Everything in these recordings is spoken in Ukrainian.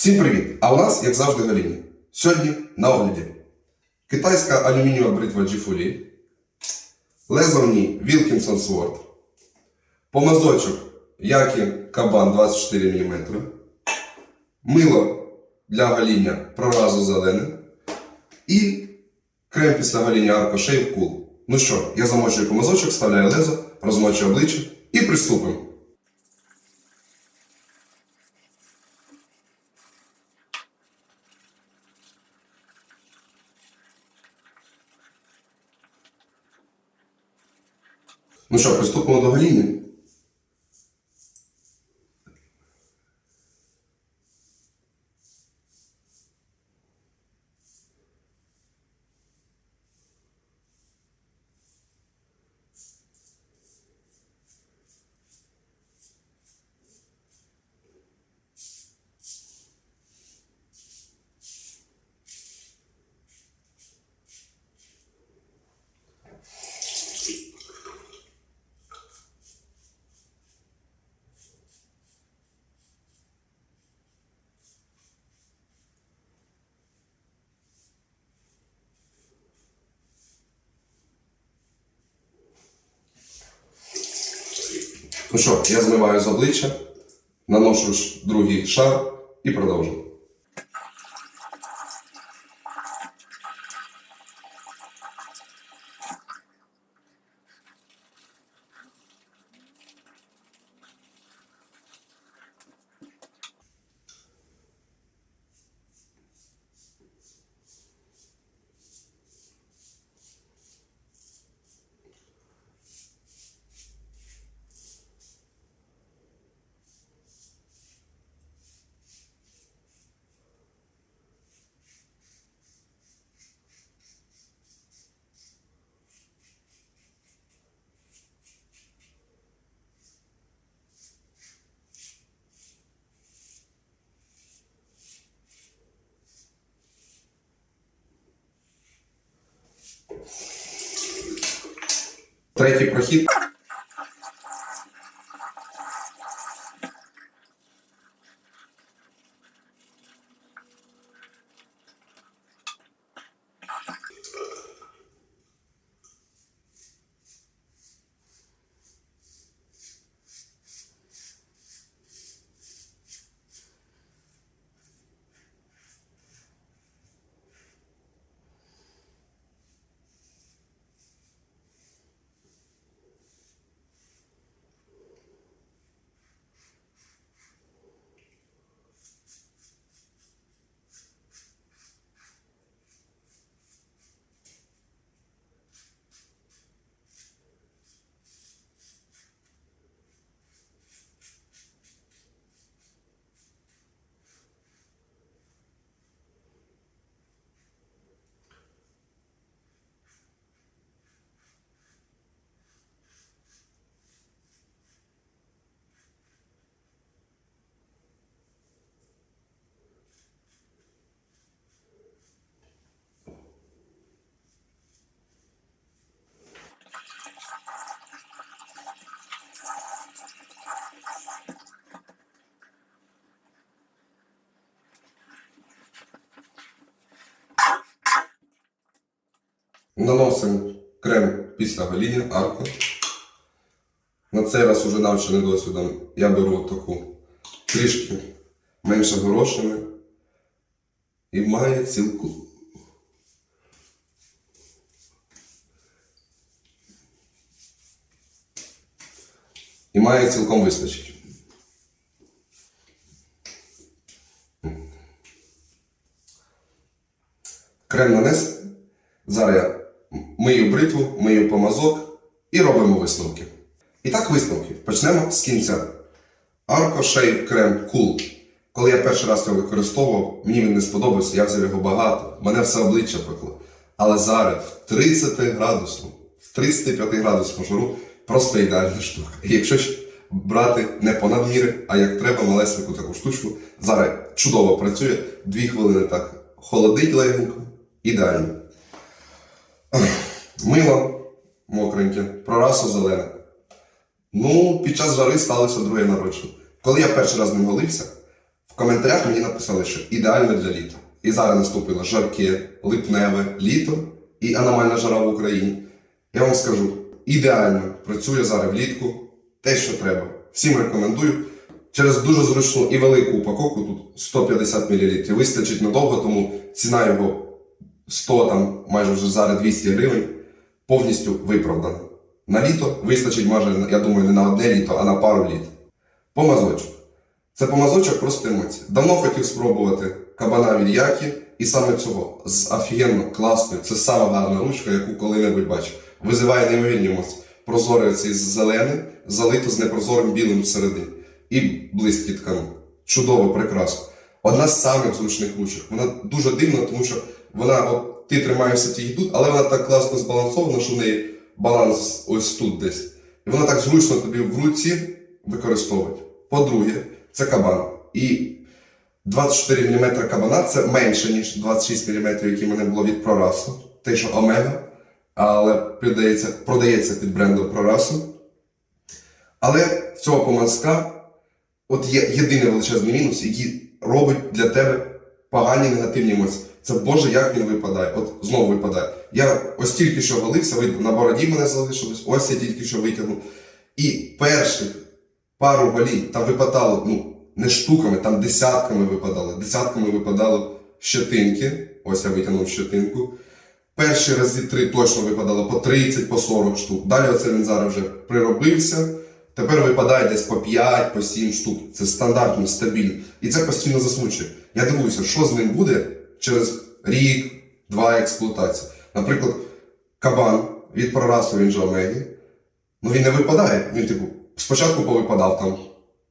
Всім привіт! А у нас, як завжди, Галіні. Сьогодні на огляді. Китайська алюмінієва бритва G-Fully, лезо Wilkinson Sword, помазочок Які Кабан 24 мм, мило для гаління проразу зелене і крем після гаління Arco Shave Cool. Ну що, я замочую помазочок, вставляю лезо, розмочую обличчя і приступимо. Ну що, приступимо до гаління? Ну що, я змиваю з обличчя, наношу другий шар і продовжую. Третій прохід. Наносимо крем після гоління, арку. На цей раз уже навчений досвідом я беру таку трішки менше горошини і має цілку. І має цілком вистачить. Крем нанес. Зараз я мию бритву, мию помазок і робимо висновки. І так висновки. Почнемо з кінця. Arco Shave Creme Cool. Коли я перший раз його використовував, мені він не сподобався, я взяв його багато, мене все обличчя пекло. Але зараз в 30 градусному, в 35 градусному жару просто ідеальна штука. І якщо ж брати не понад міри, а як треба малесеньку таку штучку, зараз чудово працює, 2 хвилини так холодить легенько, ідеально. Мило мокреньке, прорасо зелене. Ну, під час жари сталося друге народження. Коли я перший раз ним голився, в коментарях мені написали, що ідеально для літа. І зараз наступило жарке, липневе літо і аномальна жара в Україні. Я вам скажу, ідеально працює зараз влітку те, що треба. Всім рекомендую. Через дуже зручну і велику упаковку, тут 150 мл, вистачить надовго, тому ціна його 100, там майже вже зараз 200 гривень, повністю виправдана. На літо вистачить майже, я думаю, не на одне літо, а на пару літ. Помазочок. Це помазочок просто. Давно хотів спробувати кабана від і саме цього з офігенно класною. Це сама гарна ручка, яку коли-небудь бачив. Визиває неймовірні емоції. Прозорий цей зелений, залито з непрозорим білим всередині. І блискітками. Чудово, прекрасно. Одна з самих зручних ручок. Вона дуже дивна, тому що вона, от ти тримаєшся тільки тут, але вона так класно збалансована, що в неї баланс ось тут десь. І вона так зручно тобі в руці використовувати. По-друге, це кабан. І 24 мм кабана це менше, ніж 26 мм, які в мене було від прорасу. Те, що Омега, але продається, продається під брендом прорасу. Але цього помазка от є єдиний величезний мінус, який робить для тебе погані негативні емоції. Це Боже, як він випадає. От знову випадає. Я ось тільки що видно, на бороді мене залишилось, ось я тільки що витягнув. І перших пару голів там випадало, ну, не штуками, там десятками випадало. Десятками випадало щетинки. Ось я витягнув щетинку. Перші рази три точно випадало по 30, по 40 штук. Далі оце він зараз вже приробився. Тепер випадає десь по 5, по 7 штук. Це стандартно, стабільно. І це постійно засмучує. Я дивуюся, що з ним буде через рік, два експлуатації. Наприклад, кабан від прорасу він же Омегі. Ну він не випадає. Він, типу, спочатку повипадав там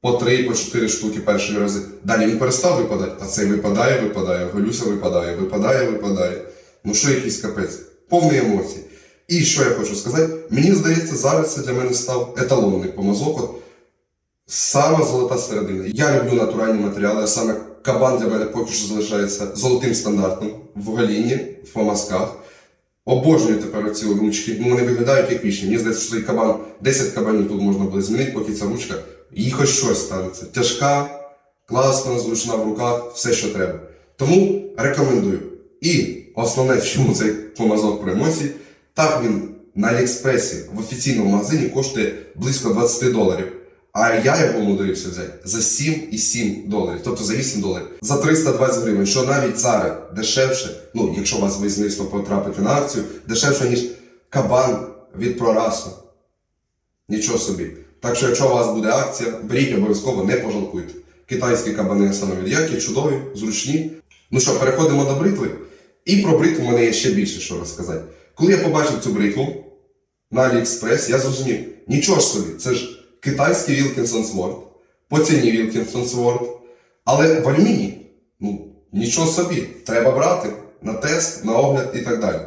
по 3, по 4 штуки перші рази. Далі він перестав випадати, а цей випадає, випадає, Голюся випадає, випадає, випадає. Ну що якийсь капець? Повні емоції. І що я хочу сказати, мені здається, зараз це для мене став еталонний помазок. От сама золота середина. Я люблю натуральні матеріали, а саме кабан для мене поки що залишається золотим стандартом в голінні, в помазках. Обожнюю тепер ці ручки. Ну, вони виглядають як вічні. Мені здається, що цей кабан, 10 кабанів тут можна буде змінити, поки ця ручка, їй хоч щось станеться. Тяжка, класна, зручна в руках, все, що треба. Тому рекомендую. І основне, чому цей помазок про емоції, так він на Аліекспресі в офіційному магазині коштує близько 20 доларів. А я його умудрився взяти за 7,7 доларів, тобто за 8 доларів, за 320 гривень, що навіть зараз дешевше, ну якщо у вас ви звісно потрапите на акцію, дешевше, ніж кабан від прорасу. Нічого собі. Так що, якщо у вас буде акція, беріть обов'язково, не пожалкуйте. Китайські кабани саме від чудові, зручні. Ну що, переходимо до бритви. І про бритву мене є ще більше що розказати. Коли я побачив цю бритву на AliExpress, я зрозумів, нічого ж собі, це ж китайський Wilkinson Sword, по ціні Wilkinson Sword, але в алюмінії. Ну, нічого собі, треба брати на тест, на огляд і так далі.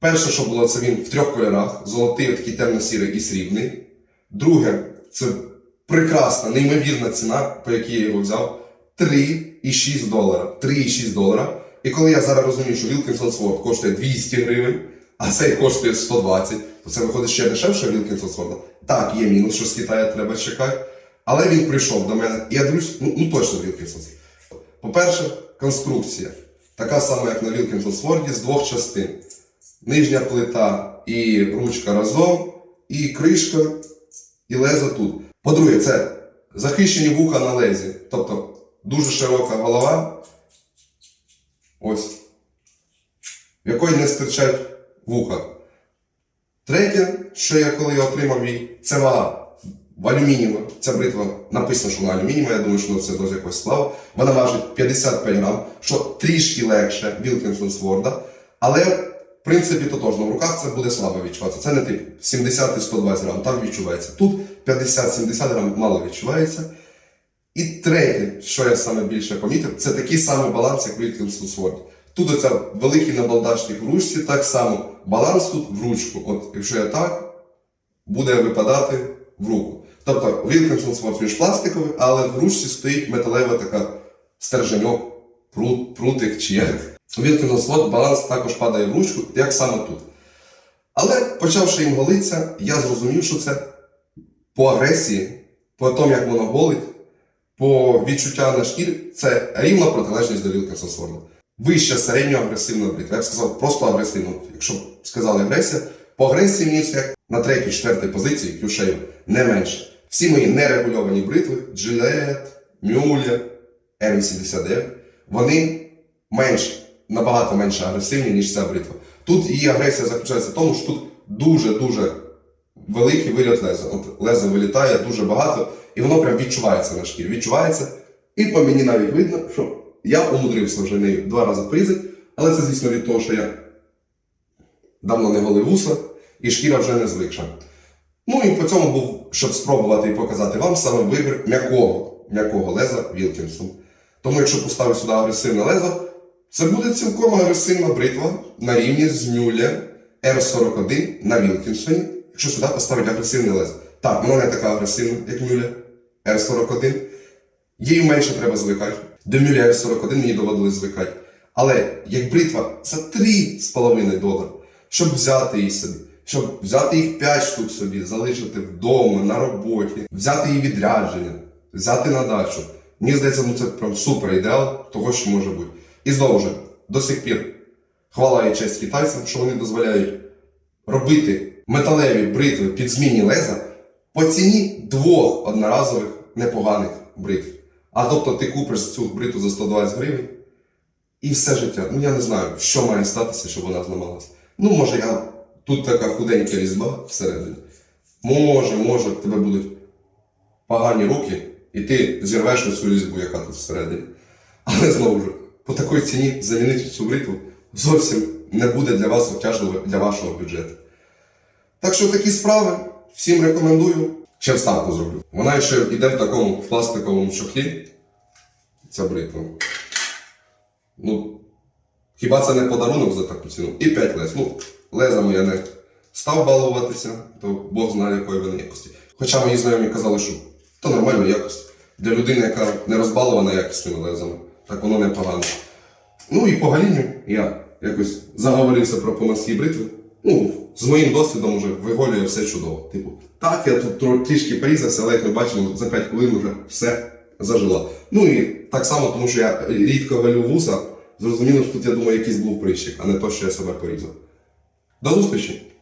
Перше, що було, це він в трьох кольорах: золотий, такий темно-сірий і срібний. Друге, це прекрасна, неймовірна ціна, по якій я його взяв. 3,6 долара. 3,6 долара. І коли я зараз розумію, що Wilkinson Sword коштує 200 гривень, а цей коштує 120, то це виходить ще дешевше Wilkinson Sword. Так, є мінус, що з Китаю треба чекати. Але він прийшов до мене, і я дивлюсь, ну, ну точно Wilkinson Sword. По-перше, конструкція. Така сама, як на Wilkinson Sword, з двох частин. Нижня плита і ручка разом, і кришка, і лезо тут. По-друге, це захищені вуха на лезі. Тобто дуже широка голова. Ось. В якої не стирчать вуха. Третє, що я коли отримав її, це вага. В алюмінієва. Ця бритва написано, що вона алюмінієва, я думаю, що це до якось слава. Вона важить 55 грам, що трішки легше Wilkinson Sword, але в принципі тотожно. В руках це буде слабо відчуватися. Це не тип 70 і 120 грам, там відчувається. Тут 50-70 грам мало відчувається. І третє, що я саме більше помітив, це такий самий баланс, як Wilkinson Sword. Тут оця великий набалдашник в ручці, так само баланс тут в ручку. От якщо я так, буде випадати в руку. Тобто Wilkinson Sword він ж пластиковий, але в ручці стоїть металева така стерженьок, прут, прутик чи як. У Wilkinson баланс також падає в ручку, як саме тут. Але почавши їм голитися, я зрозумів, що це по агресії, по тому, як воно голить, по відчуття на шкірі це рівна протилежність до Вілкінсон Сворда. Вища середньо агресивна бритва. Я б сказав, просто агресивна. Якщо б сказали агресія, по агресії як на третій, четвертій позиції Q-Shave не менше. Всі мої нерегульовані бритви, Gillette, Mule, R89, вони менші, набагато менше агресивні, ніж ця бритва. Тут її агресія заключається в тому, що тут дуже-дуже великий виліт леза. От лезо вилітає дуже багато, і воно прям відчувається на шкірі. Відчувається. І по мені навіть видно, що я умудрився вже нею два рази порізати, але це, звісно, від того, що я давно не голив вуса, і шкіра вже не звикша. Ну і по цьому був, щоб спробувати і показати вам саме вибір м'якого, м'якого леза Вілкінсон. Тому якщо поставити сюди агресивне лезо, це буде цілком агресивна бритва на рівні з Мюлле R41 на Вілкінсоні, якщо сюди поставити агресивне лезо. Так, воно не така агресивна, як Мюлле R41. Їй менше треба звикати. До Мюлле R41 мені доводилось звикати. Але як бритва за 3,5 долари, щоб взяти її собі, щоб взяти їх 5 штук собі, залишити вдома, на роботі, взяти її відрядження, взяти на дачу. Мені здається, ну це прям супер ідеал того, що може бути. І знову ж, до сих пір хвала і честь китайцям, що вони дозволяють робити металеві бритви під змінні леза по ціні двох одноразових непоганих бритв. А тобто ти купиш цю бритву за 120 гривень і все життя. Ну я не знаю, що має статися, щоб вона зламалася. Ну, може, я тут така худенька різьба всередині. Може, може, в тебе будуть погані руки, і ти зірвеш оцю різьбу, яка тут всередині. Але знову ж, по такій ціні замінити цю бритву зовсім не буде для вас обтяжливо для вашого бюджету. Так що такі справи всім рекомендую. Ще вставку зроблю. Вона ще йде в такому пластиковому чохлі. Ця бритва. Ну, хіба це не подарунок за таку ціну? І 5 лез. Ну, лезами я не став балуватися, то Бог знає, якої вони якості. Хоча мої знайомі казали, що то нормальна якість. Для людини, яка не розбалована якісними лезами, так воно непогано. Ну і по галінню я якось заговорився про поморські бритви. Ну, з моїм досвідом вже виголює все чудово. Типу, так, я тут трішки порізався, але як ми бачимо, за 5 хвилин вже все зажило. Ну і так само, тому що я рідко валю вуса, зрозуміло, що тут, я думаю, якийсь був прищик, а не то, що я себе порізав. До зустрічі!